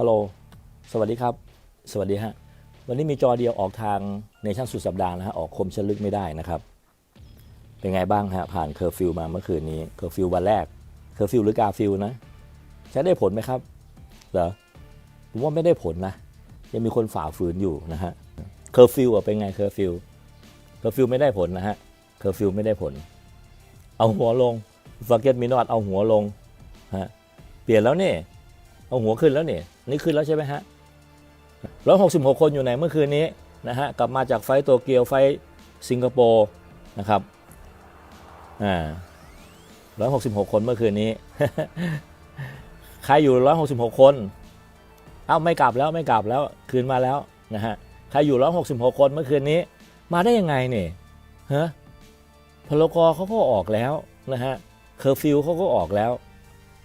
ฮัลโหล สวัสดีครับ สวัสดีฮะ วันนี้มีจอเดียวออกทางในชั่นสุดสัปดาห์นะฮะ ออกคมชนลึกไม่ได้นะครับ เป็นไงบ้างฮะ ผ่านเคอร์ฟิวมาเมื่อคืนนี้ เคอร์ฟิววันแรก เคอร์ฟิวหรือกาฟิวนะ ใช้ได้ผลไหมครับ เหรอ ผมว่าไม่ได้ผลนะ ยังมีคนฝ่าฝืนอยู่นะฮะ เคอร์ฟิวเป็นไงเคอร์ฟิว เคอร์ฟิวไม่ได้ผลนะฮะ เคอร์ฟิวไม่ได้ผล เอาหัวลงฟาเกตมินอตเอาหัวลง ฮะ เปลี่ยนแล้วนี่ เอาหัวขึ้นแล้วนี่นี่ขึ้นแล้วใช่ไหมฮะร้อยหกสิบหกคนอยู่ไหนเมื่อคืนนี้นะฮะกลับมาจากไฟโตเกียวไฟสิงคโปร์นะครับอ่าร้อยหกสิบหกคนเมื่อคืนนี้ ใครอยู่ร้อยหกสิบหกคนเอ้าไม่กลับแล้วไม่กลับแล้วคืนมาแล้วนะฮะใครอยู่ร้อยหกสิบหกคนเมื่อคืนนี้ มาได้ยังไงเนี่ยฮะพลกรเขาก็ออกแล้วนะฮะเคอร์ฟิวเขาก็ออกแล้ว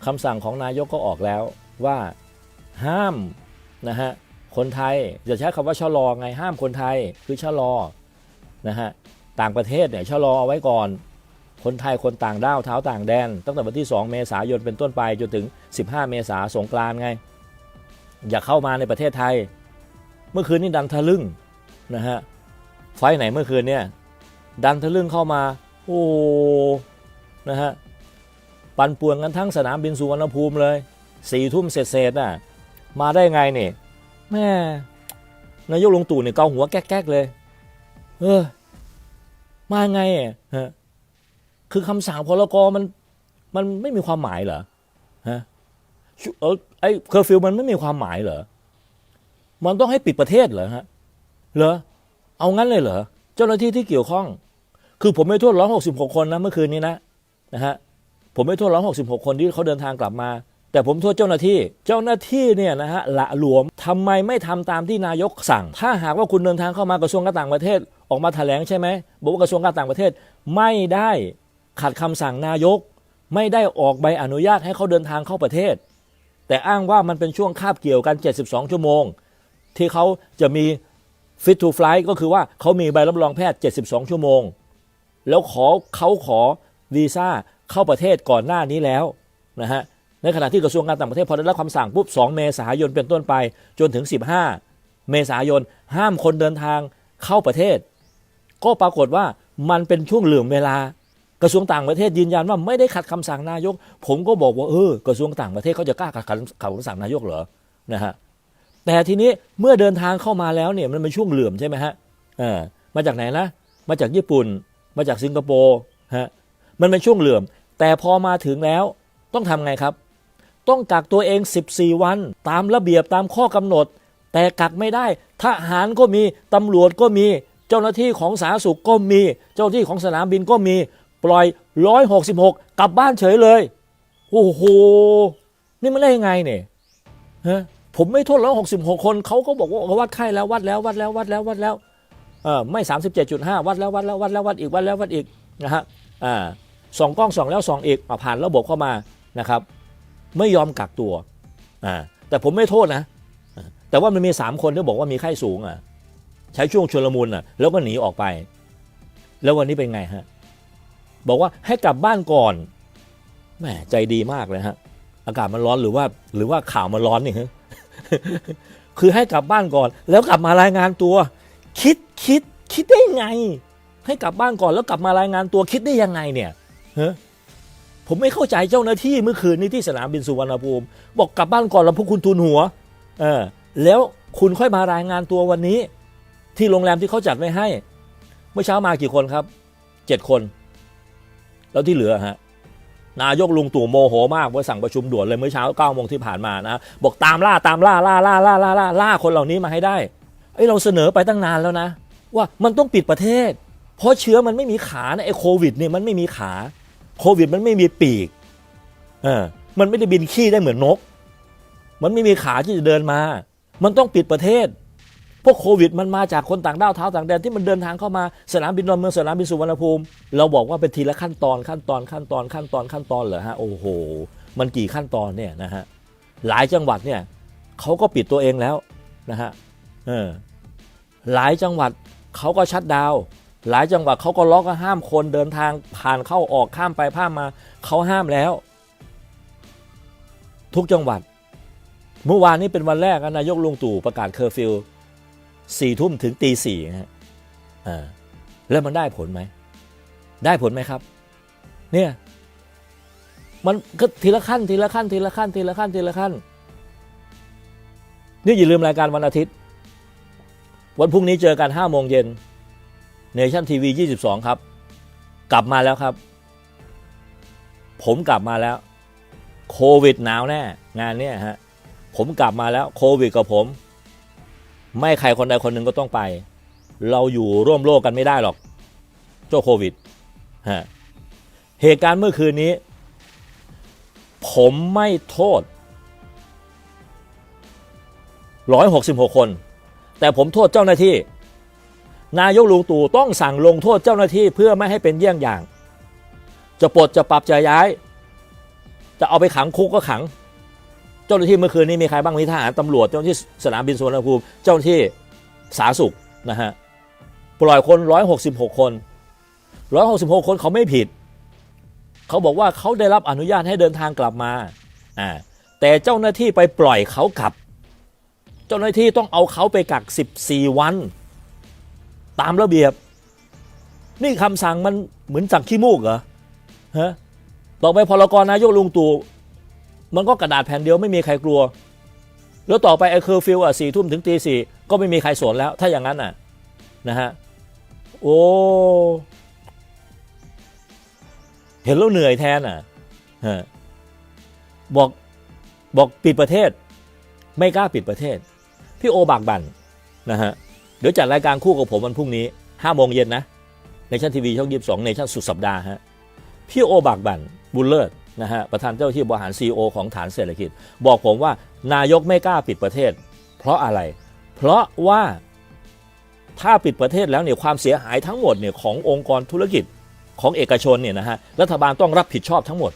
คำสั่งของนายกก็ออกแล้ว ว่าห้ามนะฮะคนไทยจะใช้คำว่าชะลอไงห้ามคนไทยคือชะลอนะฮะต่างประเทศเนี่ยชะลอเอาไว้ก่อน คนไทยคนต่างด้าวเท้าต่างแดน ตั้งแต่วันที่ 2 เมษายนเป็นต้นไปจนถึง 15 เมษาสงกรานไง อย่าเข้ามาในประเทศไทย เมื่อคืนนี้ดันทะลึ่งนะฮะไฟไหนเมื่อคืนเนี่ยดันทะลึ่งเข้ามาโอ้นะฮะปั่นป่วนกันทั้งสนามบินสุวรรณภูมิเลย สี่ทุ่มเศษๆน่ะมาได้ไงเนี่ยแม่นายกลงตู่เนี่ยเกาหัวแก๊กๆเลย เออ มาไงอะฮะคือคำสั่งพลกรมัน มันไม่มีความหมายเหรอฮะเออไอเคอร์ฟิวมันไม่มีความหมายเหรอมันต้องให้ปิดประเทศเหรอฮะเหรอเอางั้นเลยเหรอเจ้าหน้าที่ที่เกี่ยวข้อง คือผมไม่โทษร้อยหกสิบหกคนนะเมื่อคืนนี้นะนะฮะผมไม่โทษร้อยหกสิบหกคนที่เขาเดินทางกลับมา แต่ผมโทษเจ้าหน้าที่ เจ้าหน้าที่เนี่ยนะฮะละหลวมทำไมไม่ทำตามที่นายกสั่ง ถ้าหากว่าคุณเดินทางเข้ามากระทรวงการต่างประเทศออกมาแถลงใช่ไหมบอกว่ากระทรวงการต่างประเทศไม่ได้ขัดคำสั่งนายก ไม่ได้ออกใบอนุญาตให้เขาเดินทางเข้าประเทศ แต่อ้างว่ามันเป็นช่วงคาบเกี่ยวกัน 72 ชั่วโมง ที่เขาจะมี fit to fly ก็คือว่าเขามีใบรับรองแพทย์ 72 ชั่วโมง แล้วขอเขาขอวีซ่าเข้าประเทศก่อนหน้านี้แล้วนะฮะ ในขณะที่กระทรวงการต่างประเทศพอได้รับคำสั่งปุ๊บ 2 เมษายนเป็นต้นไป จนถึง 15 เมษายนห้ามคนเดินทางเข้าประเทศ ก็ปรากฏว่ามันเป็นช่วงเหลื่อมเวลากระทรวงต่างประเทศยืนยันว่าไม่ได้ขัดคำสั่งนายก ผมก็บอกว่าเออกระทรวงต่างประเทศเขาจะกล้าขัดคำสั่งนายกเหรอนะฮะแต่ทีนี้เมื่อเดินทางเข้ามาแล้วเนี่ยมันเป็นช่วงเหลื่อมใช่ไหมฮะเออมาจากไหนนะมาจากญี่ปุ่น มาจากสิงคโปร์ฮะมันเป็นช่วงเหลื่อม แต่พอมาถึงแล้วต้องทำไงครับ ต้องกักตัวเอง 14 วัน ตามระเบียบตามข้อกำหนด แต่กักไม่ได้ ทหารก็มี ตำรวจก็มี เจ้าหน้าที่ของสาธารณสุขก็มี เจ้าหน้าที่ของสนามบินก็มี ปล่อย 166 กลับบ้านเฉยเลย โอ้โห นี่มันได้ยังไงเนี่ยฮะผมไม่โทษร้อยหกสิบหกคนเขาก็บอกว่าเขาวัดไข้แล้ววัดแล้ววัดแล้ววัดแล้ววัดแล้วเออไม่สามสิบเจ็ดจุดห้าวัดแล้ววัดแล้ววัดแล้ววัดอีกวัดแล้ววัดอีกนะฮะอ่าส่องกล้องส่องแล้วส่องอีกผ่านระบบเข้ามานะครับ ไม่ยอมกักตัวอ่าแต่ผมไม่โทษนะอ่าแต่ว่ามันมีสามคนที่บอกว่ามีไข้สูงอะใช้ช่วงชลมุนอะแล้วก็หนีออกไป แล้ววันนี้เป็นไงฮะ บอกว่าให้กลับบ้านก่อนแหมใจดีมากเลยฮะ อากาศมันร้อนหรือว่า หรือว่าข่าวมันร้อนนี่ฮะคือให้กลับบ้านก่อน แล้วกลับมารายงานตัว คิดคิดคิดได้ไง ให้กลับบ้านก่อนแล้วกลับมารายงานตัวคิดได้ยังไงเนี่ยฮะ ผมไม่เข้าใจเจ้าหน้าที่เมื่อคืนนี้ที่สนามบินสุวรรณภูมิบอกกลับบ้านก่อนแล้วพวกคุณทุนหัวเออแล้วคุณค่อยมารายงานตัววันนี้ ที่โรงแรมที่เขาจัดไว้ให้ เมื่อเช้ามากี่คนครับเจ็ดคน แล้วที่เหลือฮะนายกลุงตู่โมโหมากว่าสั่งประชุมด่วนเลยเมื่อเช้าเก้าโมงที่ผ่านมานะบอกตามล่าตามล่าล่าล่าล่าล่าล่าล่าคนเหล่านี้มาให้ได้ไอ้เราเสนอไปตั้งนานแล้วนะ ว่ามันต้องปิดประเทศ เพราะเชื้อมันไม่มีขานะไอ้โควิดเนี่ยมันไม่มีขา โควิดมันไม่มีปีกเออมันไม่ได้บินขี้ได้เหมือนนก มันไม่มีขาที่จะเดินมา มันต้องปิดประเทศ พวกโควิดมันมาจากคนต่างด้าวเท้าต่างแดนที่มันเดินทางเข้ามาสนามบินดอนเมืองสนามบินสุวรรณภูมิ เราบอกว่าเป็นทีละขั้นตอนขั้นตอนขั้นตอนขั้นตอนขั้นตอนเหรอฮะโอ้โห มันกี่ขั้นตอนเนี่ยนะฮะหลายจังหวัดเนี่ยเขาก็ปิดตัวเองแล้วนะฮะเออหลายจังหวัดเขาก็ชัดดาว หลายจังหวัดเขาก็ล็อกห้ามคนเดินทางผ่านเข้าออกข้ามไปข้ามมาเขาห้ามแล้ว ทุกจังหวัด เมื่อวานนี้เป็นวันแรกนะนายกลุงตู่ประกาศเคอร์ฟิวสี่ทุ่มถึงตีสี่นะฮะแล้วมันได้ผลไหม ได้ผลไหมครับ เนี่ย มันก็ทีละขั้นทีละขั้นทีละขั้นทีละขั้นทีละขั้น นี่อย่าลืมรายการวันอาทิตย์ วันพรุ่งนี้เจอกัน5โมงเย็น เนชั่นทีวี22 ครับ กลับมาแล้วครับ ผมกลับมาแล้ว โควิดหนาวแน่ งานเนี้ยฮะ ผมกลับมาแล้วโควิดกับผม ไม่ใครคนใดคนหนึ่งก็ต้องไป เราอยู่ร่วมโลกกันไม่ได้หรอก เจ้าโควิดฮะเหตุการณ์เมื่อคืนนี้ ผมไม่โทษ 166 คน แต่ผมโทษเจ้าหน้าที่ นายกลุงตู่ต้องสั่งลงโทษเจ้าหน้าที่เพื่อไม่ให้เป็นเยี่ยงอย่าง จะปลดจะปรับจะย้าย จะเอาไปขังคุกก็ขัง เจ้าหน้าที่เมื่อคืนนี้มีใครบ้างมีทหารตำรวจเจ้าหน้าที่สนามบินสุวรรณภูมิเจ้าหน้าที่สาสุขนะฮะปล่อยคน 166 คน 166 คนเขาไม่ผิด เขาบอกว่าเขาได้รับอนุญาตให้เดินทางกลับมาอ่าแต่เจ้าหน้าที่ไปปล่อยเขากลับ เจ้าหน้าที่ต้องเอาเขาไปกัก 14 วัน ตามระเบียบ นี่คำสั่งมันเหมือนสั่งขี้มูกเหรอฮะต่อไปพลกรนายกลุงตู่มันก็กระดาษแผ่นเดียวไม่มีใครกลัว แล้วต่อไปไอ้เคอร์ฟิวอะสี่ทุ่มถึงตีสี่ก็ไม่มีใครสนแล้ว ถ้าอย่างนั้นอะนะฮะโอ้เห็นแล้วเหนื่อยแทนอะฮะบอกบอกปิดประเทศ ไม่กล้าปิดประเทศ พี่โอบากบันนะฮะ ดี๋ยวจัดรายการคู่กับผมวันพรุ่งนี้ห้าโมงเย็นนะในชั้นทีวีช่องยีิบสองในชั้นสุดสัปดาห์ฮะพี่โอบากบันบุญเลิศนะฮะประธานเจ้าที่บริหารซีอของฐานเศรษฐกิจ บอกผมว่านายกไม่กล้าปิดประเทศ เพราะอะไร เพราะว่าถ้าปิดประเทศแล้วเนี่ยความเสียหายทั้งหมดเนี่ยขององค์กรธุรกิจของเอกชนเนี่ยนะฮะรัฐบาลต้องรับผิดชอบทั้งหมด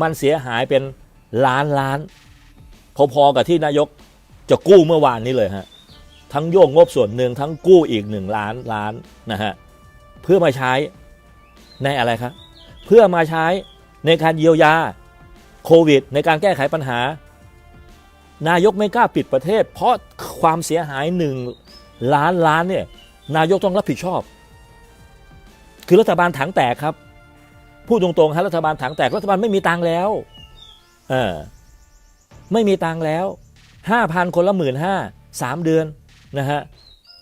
มันเสียหายเป็นล้านล้านพอๆกับที่นายก จะกู้เมื่อวานนี้เลยฮะทั้งโยกงบส่วนหนึ่งทั้งกู้อีกหนึ่งล้านล้านนะฮะเพื่อมาใช้ในอะไรครับ เพื่อมาใช้ในการเยียวยาโควิด ในการแก้ไขปัญหา นายกไม่กล้าปิดประเทศ เพราะความเสียหายหนึ่งล้านล้านเนี่ยนายกต้องรับผิดชอบ คือรัฐบาลถังแตกครับ พูดตรงๆฮะรัฐบาลถังแตกรัฐบาลไม่มีตังแล้วเออไม่มีตังแล้ว ห้าพันคนละหมื่นห้าสามเดือนนะฮะ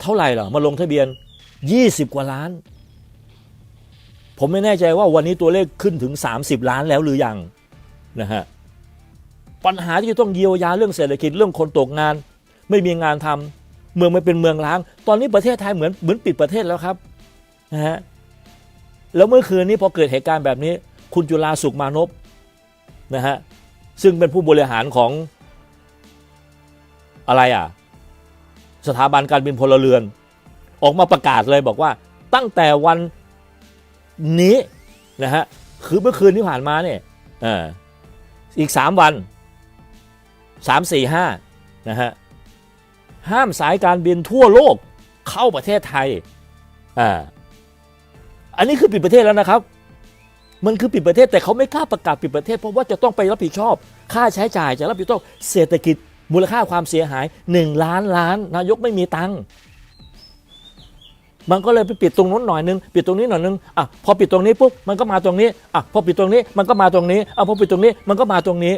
เท่าไหร่เหรอมาลงทะเบียน 20 กว่าล้าน ผมไม่แน่ใจว่าวันนี้ตัวเลขขึ้นถึง 30 ล้านแล้วหรือยังนะฮะปัญหาที่จะต้องเยียวยาเรื่องเศรษฐกิจเรื่องคนตกงาน ไม่มีงานทำเมืองไม่เป็นเมืองล้าง ตอนนี้ประเทศไทยเหมือนเหมือนปิดประเทศแล้วครับนะฮะแล้วเมื่อคืนนี้พอเกิดเหตุการณ์แบบนี้ คุณจุลาสุขมานพนะฮะซึ่งเป็นผู้บริหารของ อะไรอะ สถาบันการบินพลเรือน ออกมาประกาศเลยบอกว่า ตั้งแต่วันนี้นะฮะคือเมื่อคืนที่ผ่านมาเนี่ยอออีกสามวันสามสี่ห้านะฮะห้ามสายการบินทั่วโลกเข้าประเทศไทยอ่าอันนี้คือปิดประเทศแล้วนะครับ มันคือปิดประเทศแต่เขาไม่กล้าประกาศปิดประเทศ เพราะว่าจะต้องไปรับผิดชอบ ค่าใช้จ่ายจะรับผิดชอบเศรษฐกิจ มูลค่าความเสียหาย 1 ล้านล้าน นายกไม่มีตังค์มันก็เลยไปปิดตรงนู้นหน่อยนึงปิดตรงนี้หน่อยนึงอะพอปิดตรงนี้ปุ๊บมันก็มาตรงนี้อะพอปิดตรงนี้มันก็มาตรงนี้อะพอปิดตรงนี้มันก็มาตรงนี้